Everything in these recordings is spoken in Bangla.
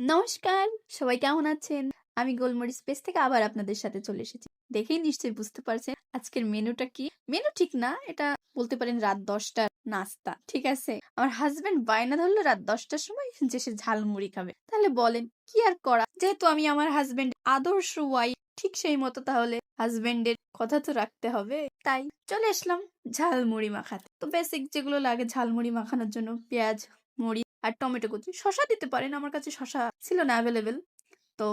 নমস্কার, সবাই কেমন আছেন? আমি গোলমরিচ স্পেস থেকে আবার আপনাদের সাথে চলে এসেছি। দেখেই নিশ্চয়ই বুঝতে পারছেন আজকের মেনুটা কি। মেনু ঠিক না, এটা বলতে পারেন রাত দশটার নাস্তা, ঠিক আছে? আমার হাজবেন্ড বায়না ধরলো রাত দশটার সময়, যে সে ঝালমুড়ি খাবে। তাহলে বলেন, কি আর করা? যেহেতু আমি আমার হাজবেন্ড আদর্শ ওয়াই ঠিক সেই মতো তাহলে হাজবেন্ডের কথা তো রাখতে হবে। তাই চলে আসলাম ঝালমুড়ি মাখাতে। তো বেসিক যেগুলো লাগে ঝালমুড়ি মাখানোর জন্য, পেঁয়াজ, মুড়ি আর টমেটো কুচি। শশা দিতে পারেন, আমার কাছে শশা ছিল না অ্যাভেলেবেল তো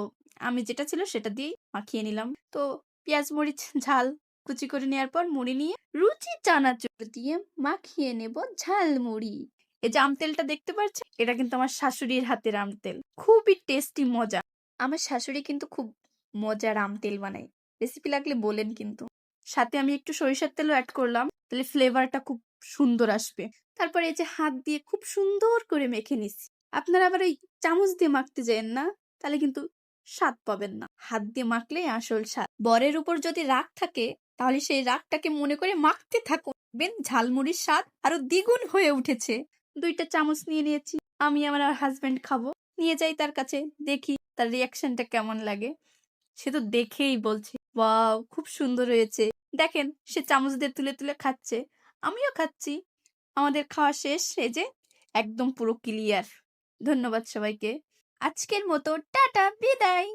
আমি যেটা ছিল সেটা দিয়েই মাখিয়ে নিলাম। তো পেঁয়াজ, মরিচ, ঝাল কুচি করে নেওয়ার পর মুড়ি নিয়ে রুচি চানাচুর দিয়ে মাখিয়ে নেব ঝাল মুড়ি এই যে আমতেলটা দেখতে পাচ্ছেন এটা কিন্তু আমার শাশুড়ির হাতের আমতেল খুবই টেস্টি মজা আমার শাশুড়ি কিন্তু খুব মজার আমতেল বানায়। রেসিপি লাগলে বলেন কিন্তু। সাথে আমি একটু সরিষার তেলও অ্যাড করলাম। তাহলে ফ্লেভারটা খুব সুন্দর আসবে। তারপরে এই যে হাত দিয়ে খুব সুন্দর করে মেখে নিছি আপনারা আবার ওই চামচ দিয়ে মাখতে যাবেন না, তাহলে কিন্তু স্বাদ পাবেন না। হাত দিয়ে মাখলে আসল স্বাদ। বরের উপর যদি রাগ থাকে, তাহলে সেই রাগটাকে মনে করে মাখতে থাকুন। বেন ঝালমুড়ির স্বাদ আরও দ্বিগুণ হয়ে উঠেছে। দুইটা চামচ নিয়ে নিয়েছি। আমি আমার হাজবেন্ড খাব। নিয়ে যাই তার কাছে, দেখি তার রিয়াকশনটা কেমন লাগে। সে তো দেখেই বলছে খুব সুন্দর হয়েছে। দেখেন, সে চামচ দিয়ে তুলে তুলে খাচ্ছে। আমিও খাচ্ছি। আমাদের খাওয়া শেষ সেজে একদম পুরো ক্লিয়ার ধন্যবাদ সবাইকে। আজকের মতো টাটা, বিদায়।